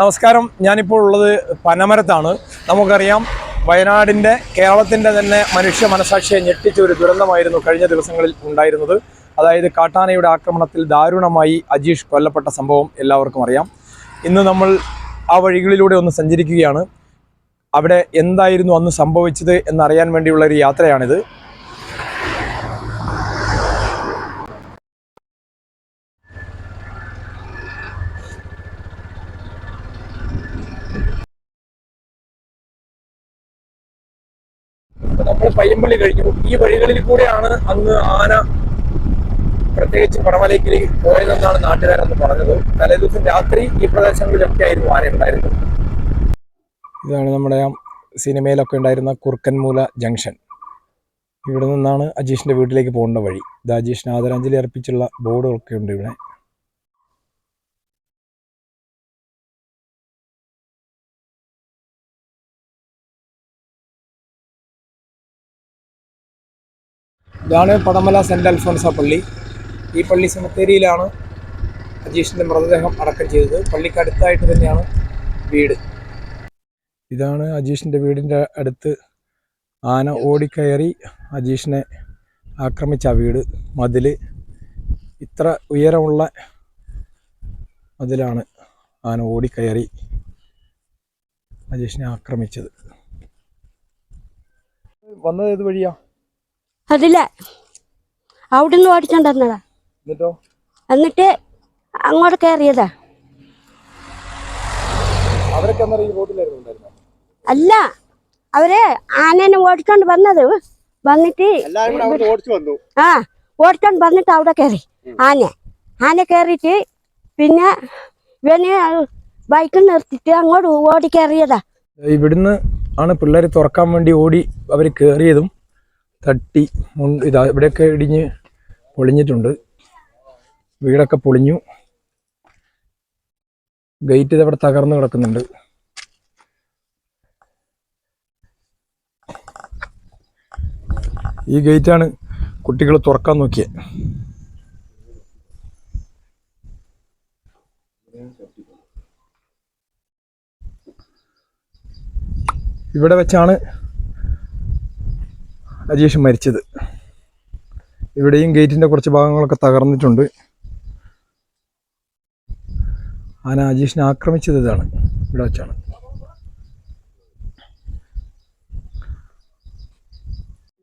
നമസ്കാരം. ഞാനിപ്പോൾ ഉള്ളത് പനമരത്താണ്. നമുക്കറിയാം വയനാടിന്റെ കേരളത്തിന്റെ തന്നെ മനുഷ്യ മനസാക്ഷിയെ ഞെട്ടിച്ച ഒരു ദുരന്തമായിരുന്നു കഴിഞ്ഞ ദിവസങ്ങളിൽ ഉണ്ടായിരുന്നത്. അതായത് കാട്ടാനയുടെ ആക്രമണത്തിൽ ദാരുണമായി അജീഷ് കൊല്ലപ്പെട്ട സംഭവം എല്ലാവർക്കും അറിയാം. ഇന്ന് നമ്മൾ ആ വഴികളിലൂടെ ഒന്ന് സഞ്ചരിക്കുകയാണ്. അവിടെ എന്തായിരുന്നു അന്ന് സംഭവിച്ചത് എന്നറിയാൻ വേണ്ടിയുള്ള ഒരു യാത്രയാണിത്. നമ്മൾ പയ്യമ്പള്ളി കഴിഞ്ഞു ഈ വഴികളിൽ കൂടെയാണ് അന്ന് ആന പ്രത്യേകിച്ച് പടമലയ്ക്ക് പോയതെന്നാണ് നാട്ടുകാരെന്ന് പറഞ്ഞത്. തലേദിവസം രാത്രി ഈ പ്രദേശങ്ങളിലൊക്കെ ആയിരുന്നു ആന ഉണ്ടായിരുന്നത്. ഇതാണ് നമ്മുടെ സിനിമയിലൊക്കെ ഉണ്ടായിരുന്ന കുർക്കൻമൂല ജംഗ്ഷൻ. ഇവിടെ നിന്നാണ് അജീഷിന്റെ വീട്ടിലേക്ക് പോകേണ്ട വഴി. ഇത് അജീഷിന് ആദരാഞ്ജലി അർപ്പിച്ചുള്ള ബോർഡുകളൊക്കെ ഉണ്ട് ഇവിടെ. ഇതാണ് പടമല സെന്റ് അൽഫോൻസ പള്ളി. ഈ പള്ളി സെമിത്തേരിയിലാണ് അജീഷിന്റെ മൃതദേഹം അടക്കം ചെയ്തത്. പള്ളിക്ക് അടുത്തായിട്ട് തന്നെയാണ് വീട്. ഇതാണ് അജീഷിന്റെ വീടിന്റെ അടുത്ത് ആന ഓടിക്കയറി അജീഷിനെ ആക്രമിച്ച വീട്. മതിൽ ഇത്ര ഉയരമുള്ള മതിലാണ് ആന ഓടിക്കയറി അജീഷിനെ ആക്രമിച്ചത്. വന്നത് ഏത് വഴിയാ? അതില്ല അവിടുന്ന് ഓടിച്ചോണ്ട് വന്നതാ എന്നിട്ടോ? എന്നിട്ട് അങ്ങോട്ട് കയറിയതാ അല്ല അവർ ആനേനെ ഓടിച്ചോണ്ട് വന്നത്. വന്നിട്ട് ആ ഓടിച്ചോണ്ട് വന്നിട്ട് അവിടെ കയറി ആന. ആന കയറിയിട്ട് പിന്നെ ഇവന് ബൈക്ക് നിർത്തിട്ട് അങ്ങോട്ട് ഓടി കയറിയതാ ഇവിടുന്ന് ആണ് പിള്ളേർ തുറക്കാൻ വേണ്ടി ഓടി അവർ കയറിയതും തട്ടി ഇതാ ഇവിടെയൊക്കെ ഇടിഞ്ഞ് പൊളിഞ്ഞിട്ടുണ്ട്. വീടൊക്കെ പൊളിഞ്ഞു. ഗേറ്റ് ഇതവിടെ തകർന്നു കിടക്കുന്നുണ്ട്. ഈ ഗേറ്റാണ് കുട്ടികൾ തുറക്കാൻ നോക്കിയത് ഇവിടെ വെച്ചാണ് അജീഷ് മരിച്ചത്. ഇവിടെയും ഗേറ്റിന്റെ കുറച്ച് ഭാഗങ്ങളൊക്കെ തകർന്നിട്ടുണ്ട്. ആന അജീഷിനെ ആക്രമിച്ചത് ഇതാണ് ഇവിടെ വെച്ചാണ്.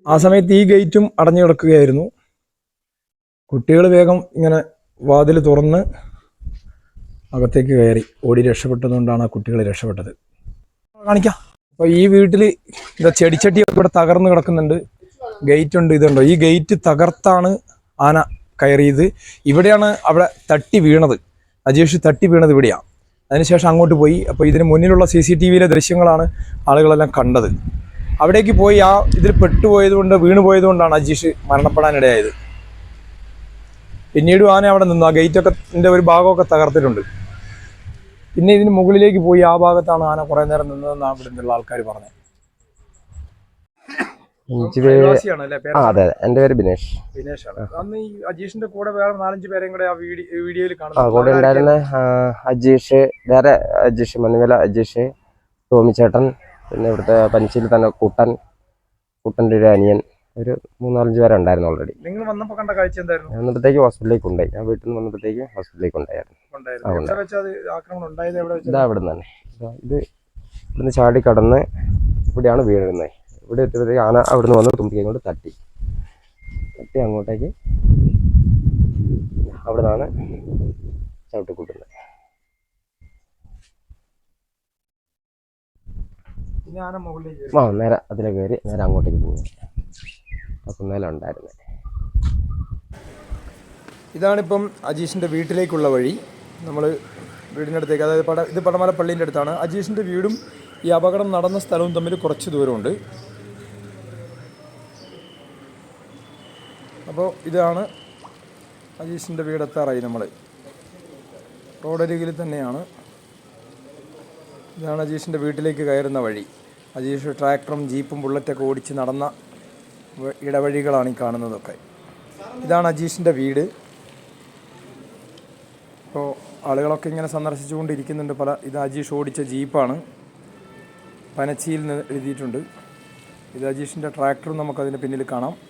ആ സമയത്ത് ഈ ഗേറ്റും അടഞ്ഞു കിടക്കുകയായിരുന്നു. കുട്ടികൾ വേഗം ഇങ്ങനെ വാതിൽ തുറന്ന് അകത്തേക്ക് കയറി. ഓടി രക്ഷപ്പെട്ടതുകൊണ്ടാണ് ആ കുട്ടികൾ രക്ഷപ്പെട്ടത്. കാണിക്കാം. അപ്പോൾ ഈ വീട്ടിൽ ഇതാ ചെടിച്ചട്ടിയൊക്കെ ഇവിടെ തകർന്ന് കിടക്കുന്നുണ്ട്. ഗേറ്റ് ഉണ്ട് ഇതുണ്ടോ? ഈ ഗേറ്റ് തകർത്താണ് ആന കയറിയത്. ഇവിടെയാണ് അവിടെ തട്ടി വീണത്. അജേഷ് തട്ടി വീണത് ഇവിടെയാണ് അതിനുശേഷം അങ്ങോട്ട് പോയി. അപ്പോൾ ഇതിന് മുന്നിലുള്ള സി സി ടി വിയിലെ ദൃശ്യങ്ങളാണ് ആളുകളെല്ലാം കണ്ടത്. അവിടേക്ക് പോയി ആ ഇതിൽ പെട്ടുപോയത് കൊണ്ട് വീണ് പോയത് കൊണ്ടാണ് അജീഷ് മരണപ്പെടാനിടയായത്. പിന്നീടും ആന അവിടെ നിന്നു. ആ ഗേറ്റൊക്കെ ഒരു ഭാഗമൊക്കെ തകർത്തിട്ടുണ്ട്. പിന്നെ ഇതിന് മുകളിലേക്ക് പോയി ആ ഭാഗത്താണ് ആന കുറേ നേരം നിന്നതെന്നാണ് ഇവിടെ നിന്നുള്ള ആൾക്കാർ പറഞ്ഞത് അഞ്ച് പേര് പ്രവാസിയാണ് അല്ലേ? ആ അതെ അതെ. എന്റെ പേര് ബിനേഷ്. ദിനേശാണ് അന്ന് ഈ അജീഷിന്റെ കൂടെ വേറെ നാലഞ്ച് പേരെയും കൂടെ ആ വീഡിയോയിൽ കാണാം കൂടെ ഉണ്ടായിരുന്ന അജീഷ് വേറെ അജീഷ് മനുവേല അജീഷ് ടോമിച്ചേട്ടൻ പിന്നെ ഇവിടുത്തെ പനിച്ചിയിൽ തന്നെ കൂട്ടൻ കൂട്ടന്റെ ഒരു അനിയൻ ഒരു മൂന്നാലഞ്ച് പേരെ ഉണ്ടായിരുന്നു ഓൾറെഡി നിങ്ങൾ വന്നപ്പോൾ കണ്ട കാഴ്ച എന്തായിരുന്നു? വന്നപ്പോഴത്തേക്ക് ഹോസ്പിറ്റലിലേക്ക് ഉണ്ടായി ഞാൻ വീട്ടിൽ നിന്ന് വന്നപ്പോഴത്തേക്ക് ഹോസ്പിറ്റലിലേക്ക് ഉണ്ടായിരുന്നു ഇതാ നിന്ന് തന്നെ. ഇത് ഇവിടുന്ന് ചാടി കടന്ന് ഇവിടെയാണ് വീഴുന്നത് ഇവിടെ എത്തിയപ്പോഴത്തേക്ക് ആന അവിടുന്ന് വന്ന് തുമ്പിക്കൈ കൊണ്ട് തട്ടി. തട്ടി അങ്ങോട്ടേക്ക്. അവിടെ നിന്നാണ് ചവിട്ടി കൂട്ടുന്നത്. ആ നേരെ അതിലെ കയറി നേരെ അങ്ങോട്ടേക്ക് പോകും അപ്പം നില ഉണ്ടായിരുന്നത് ഇതാണിപ്പം അജീഷിന്റെ വീട്ടിലേക്കുള്ള വഴി. നമ്മൾ വീടിന്റെ അടുത്തേക്ക് അതായത് പട ഇത് പടമല പള്ളീന്റെ അടുത്താണ്. അജീഷിന്റെ വീടും ഈ അപകടം നടന്ന സ്ഥലവും തമ്മിൽ കുറച്ച് ദൂരമുണ്ട്. അപ്പോൾ ഇതാണ് അജീഷിന്റെ വീടെത്താറായി നമ്മൾ. റോഡരികിൽ തന്നെയാണ്. ഇതാണ് അജീഷിന്റെ വീട്ടിലേക്ക് കയറുന്ന വഴി. അജീഷ് ട്രാക്ടറും ജീപ്പും ബുള്ളറ്റൊക്കെ ഓടിച്ച് നടന്ന ഇടവഴികളാണ് ഈ കാണുന്നതൊക്കെ. ഇതാണ് അജീഷിന്റെ വീട്. അപ്പോൾ ആളുകളൊക്കെ ഇങ്ങനെ സന്ദർശിച്ചുകൊണ്ടിരിക്കുന്നുണ്ട്. പല ഇത് അജീഷ് ഓടിച്ച ജീപ്പാണ്. പനച്ചിയിൽ നിന്ന് എഴുതിയിട്ടുണ്ട്. ഇത് അജീഷിന്റെ ട്രാക്ടറും നമുക്കതിന് പിന്നിൽ കാണാം.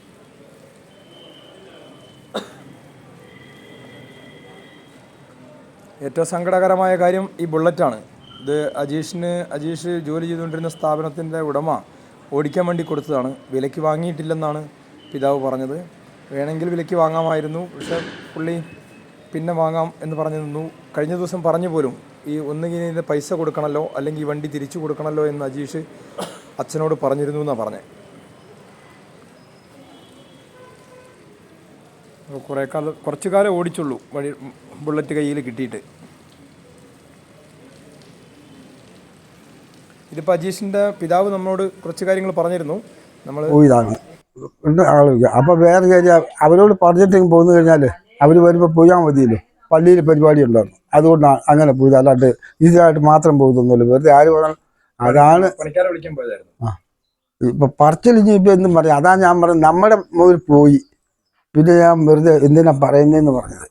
ഏറ്റവും സങ്കടകരമായ കാര്യം ഈ ബുള്ളറ്റാണ്. ഇത് അജീഷിന് അജീഷ് ജോലി ചെയ്തുകൊണ്ടിരുന്ന സ്ഥാപനത്തിന്റെ ഉടമ ഓടിക്കാൻ വേണ്ടി കൊടുത്തതാണ്. വിലയ്ക്ക് വാങ്ങിയിട്ടില്ലെന്നാണ് പിതാവ് പറഞ്ഞത്. വേണമെങ്കിൽ വിലയ്ക്ക് വാങ്ങാമായിരുന്നു. പക്ഷെ പുള്ളി പിന്നെ വാങ്ങാം എന്ന് പറഞ്ഞു നിന്നു. കഴിഞ്ഞ ദിവസം പറഞ്ഞു പോലും ഈ ഒന്നുകിൽ ഇതിന്റെ പൈസ കൊടുക്കണമല്ലോ അല്ലെങ്കിൽ ഈ വണ്ടി തിരിച്ചു കൊടുക്കണമല്ലോ എന്ന് അജീഷ് അച്ഛനോട് പറഞ്ഞിരുന്നു എന്നാണ് പറഞ്ഞത് കുറേ കാലം കുറച്ച് കാലം ഓടിച്ചുള്ളൂ വഴി ബുള്ളറ്റ് കയ്യിൽ കിട്ടിയിട്ട്. ഇതിപ്പോൾ അജീഷിന്റെ പിതാവ് നമ്മളോട് കുറച്ച് കാര്യങ്ങൾ പറഞ്ഞിരുന്നു. നമ്മൾ ഇതാണ് ഉണ്ട് ആലോചിക്കുക അപ്പൊ വേറെ കാര്യം അവരോട് പറഞ്ഞിട്ട് പോന്നു കഴിഞ്ഞാൽ അവർ വരുമ്പോ പോയാൽ മതിയല്ലോ. പള്ളിയിൽ പരിപാടി ഉണ്ടായിരുന്നു അതുകൊണ്ടാണ് അങ്ങനെ പോയത്. അല്ലാണ്ട് ഇതിനായിട്ട് മാത്രം പോകുന്നൊന്നുമില്ല വെറുതെ ആര് പറഞ്ഞാൽ അതാണ്. പോയതായിരുന്നു. ഇപ്പൊ പറച്ചിലിഞ്ഞ് ഇപ്പൊ എന്തും പറയാം. അതാ ഞാൻ പറഞ്ഞത്. നമ്മുടെ മുതൽ പോയി. പിന്നെ ഞാൻ വെറുതെ എന്തിനാ പറയുന്നതെന്ന് പറഞ്ഞത്.